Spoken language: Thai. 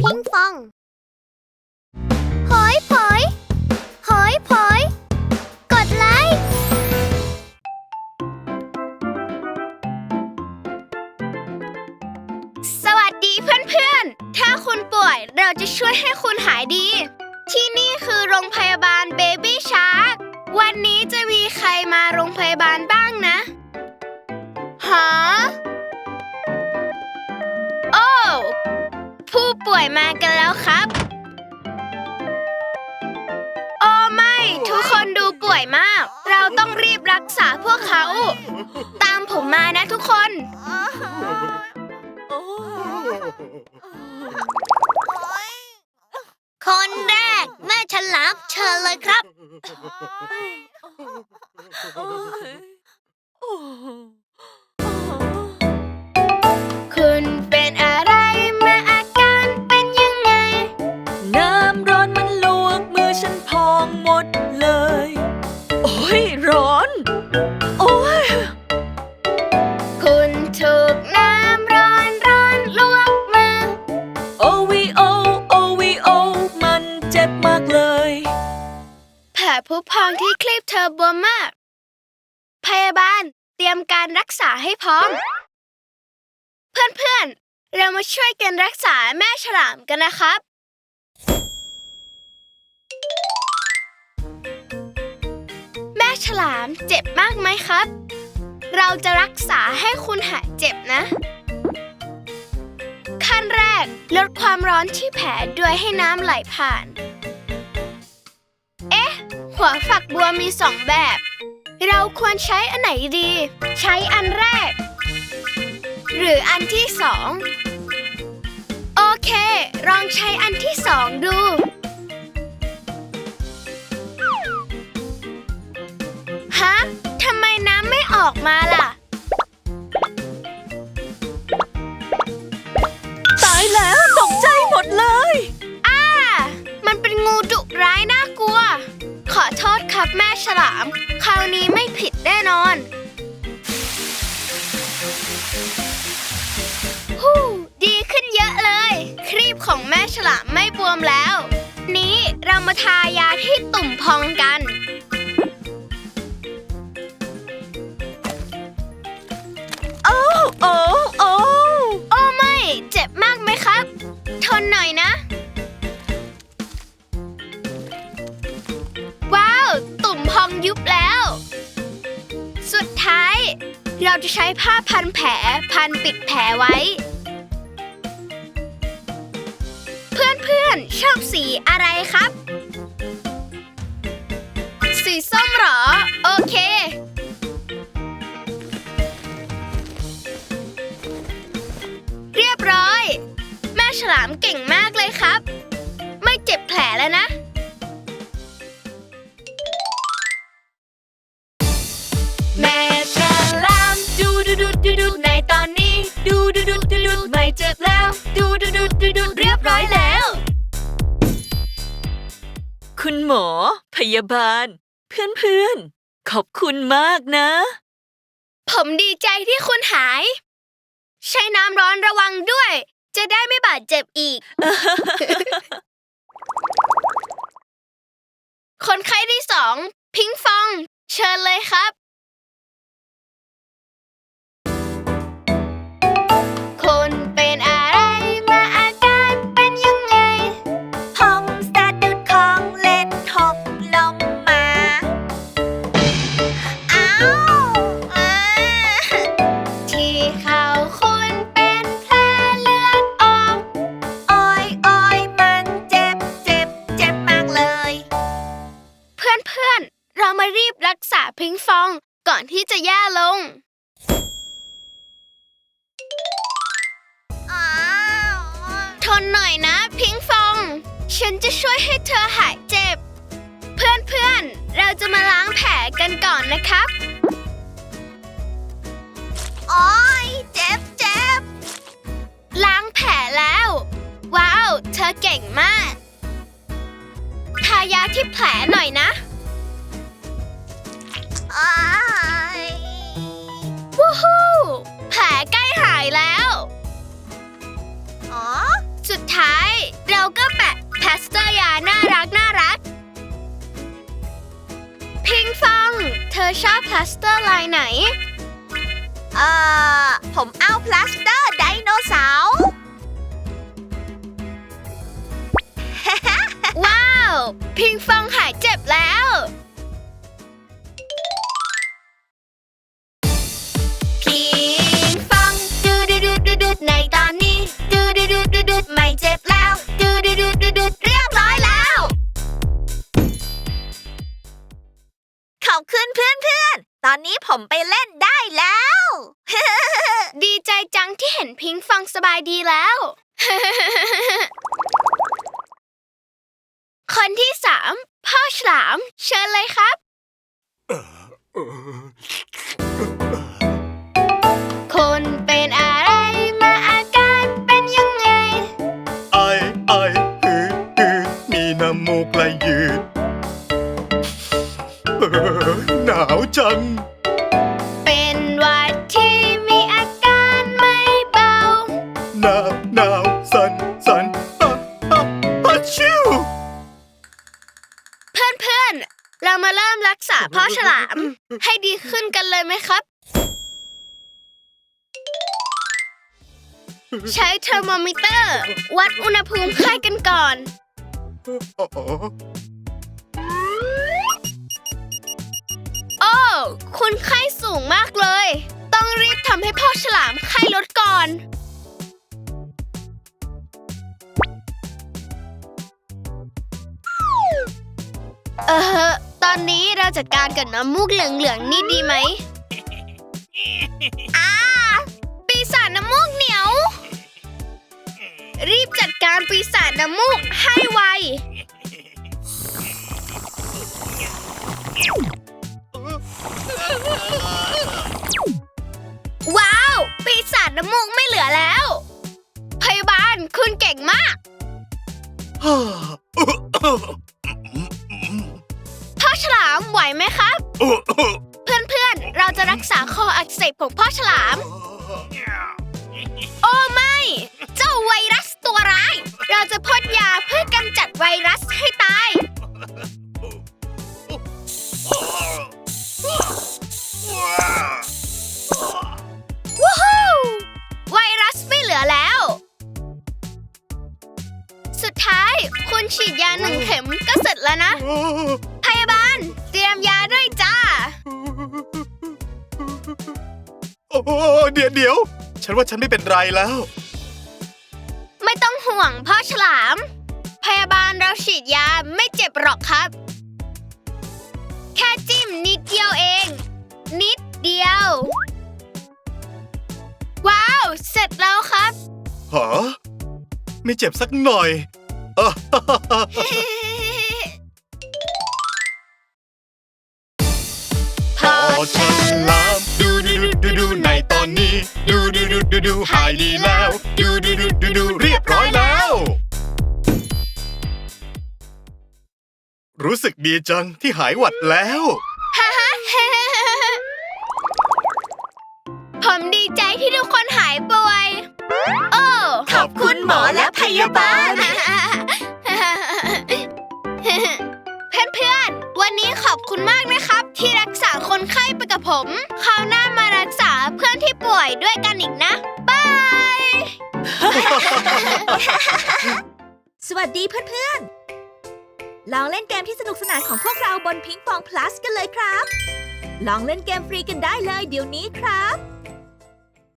พิงฟอง หอยผอย หอยผอย กดไลค์ สวัสดีเพื่อนๆ ถ้าคุณป่วยเราจะช่วยให้คุณหายดี ที่นี่คือโรงพยาบาลเบบี้ชาร์กวันนี้จะมีใครมาโรงพยาบาลบ้างนะ หา ป่วยมากันแล้วครับ โอ้ไม่ ทุกคนดูป่วยมาก เราต้องรีบรักษาพวกเขา ตามผมมานะทุกคน คนแรก แม่ฉลามเชิญเลยครับคุ พองที่คลีบเธอบวมมาก พยาบาลเตรียมการรักษาให้พร้อม เพื่อนๆ เรามาช่วยกันรักษาแม่ฉลามกันนะครับ แม่ฉลามเจ็บมากไหมครับ เราจะรักษาให้คุณหายเจ็บนะ ขั้นแรกลดความร้อนที่แผลด้วยให้น้ำไหลผ่าน หัวฝักบัวมีสองแบบ เราควรใช้อันไหนดี ใช้อันแรก หรืออันที่สอง โอเค ลองใช้อันที่สองดู ฮะทำไมน้ำไม่ออกมาล่ะ ครับแม่ฉลาม คราวนี้ไม่ผิดแน่นอนฮู้ดีขึ้นเยอะเลย ครีบของแม่ฉลามไม่บวมแล้ว นี้เรามาทายาที่ตุ่มพองกัน เราจะใช้ผ้าพันแผลพันปิดแผลไว้ เพื่อนๆชอบสีอะไรครับ สีส้มเหรอ โอเคเรียบร้อย แม่ฉลามเก่งมากเลยครับ ไม่เจ็บแผลแล้วนะ ยาบาลเพื่อนเพื่อนๆ ขอบคุณมากนะ ผมดีใจที่คุณหาย ใช้น้ำร้อนระวังด้วย จะได้ไม่บาดเจ็บอีก คนไข้ที่สอง พิงฟอง เชิญเลยครับ มารีบรักษาพิงฟองก่อนที่จะแย่ลง ทนหน่อยนะพิงฟอง ฉันจะช่วยให้เธอหายเจ็บ เพื่อนๆ เราจะมาล้างแผลกันก่อนนะครับ ชอบพลาสเตอร์ลายไหน เอ่อ ผมเอาพลาสเตอร์ไดโนเสาร์ว้าว พิงฟองหาย ผมไปเล่นได้แล้ว ดีใจจังที่เห็นพิงฟองสบายดีแล้ว คนที่สามพ่อฉลาม เชิญเลยครับคุณเป็นอะไรมาอาการเป็นยังไง ไอไอฮือฮือมีน้ำมูกไหลยืดเออหนาวจัง เรามาเริ่มรักษาพ่อฉลาม ให้ดีขึ้นกันเลยไหมครับ ใช้เทอร์โมมิเตอร์ วัดอุณหภูมิไข้กันก่อน โอ้ คุณไข้สูงมากเลย ต้องรีบทำให้พ่อฉลามไข้ลดก่อนเออ อนนี้เราจัดการกับน้ำมูกเหลืองๆนี่ดีไหมอ้าปีศาจน้ำมูกเหนียว รีบจัดการปีศาจน้ำมูกให้ไว ว้าว ปีศาจน้ำมูกไม่เหลือแล้ว พยาบาลคุณเก่งมากฮ่าพ่อ ฉลามไหวไหมครับ เพื่อนๆ เราจะรักษาคออักเสบของพ่อฉลาม โอ้ไม่ เจ้าไวรัสตัวร้าย เราจะพ่นยาเพื่อกำจัดไวรัสให้ตายวู้ฮู้ไวรัสไม่เหลือแล้ว สุดท้ายคุณฉีดยาหนึ่งเข็มก็เสร็จแล้วนะ ยมยาด้วยจ้า โอ้เดี๋ยวเดี๋ยว ฉันว่าฉันไม่เป็นไรแล้ว ไม่ต้องห่วงพ่อฉลาม พยาบาลเราฉีดยาไม่เจ็บหรอกครับ แค่จิ้มนิดเดียวเอง นิดเดียว ว้าว เสร็จแล้วครับหาไม่เจ็บสักหน่อยเออ หายดีแล้ว ดูดูดูดูดูเรียบร้อยแล้ว รู้สึกดีจังที่หายหวัดแล้ว ผมดีใจที่ทุกคนหายป่วย โอ้ขอบคุณหมอและพยาบาล เพื่อนๆ วันนี้ขอบคุณมากนะครับ ที่รักษาคนไข้ไปกับผม คราวหน้ามารักษาเพื่อนที่ป่วยด้วยกันอีกนะบาย สวัสดีเพื่อนๆ ลองเล่นเกมที่สนุกสนานของพวกเราบนพิงปองพลัสกันเลยครับ ลองเล่นเกมฟรีกันได้เลยเดี๋ยวนี้ครับ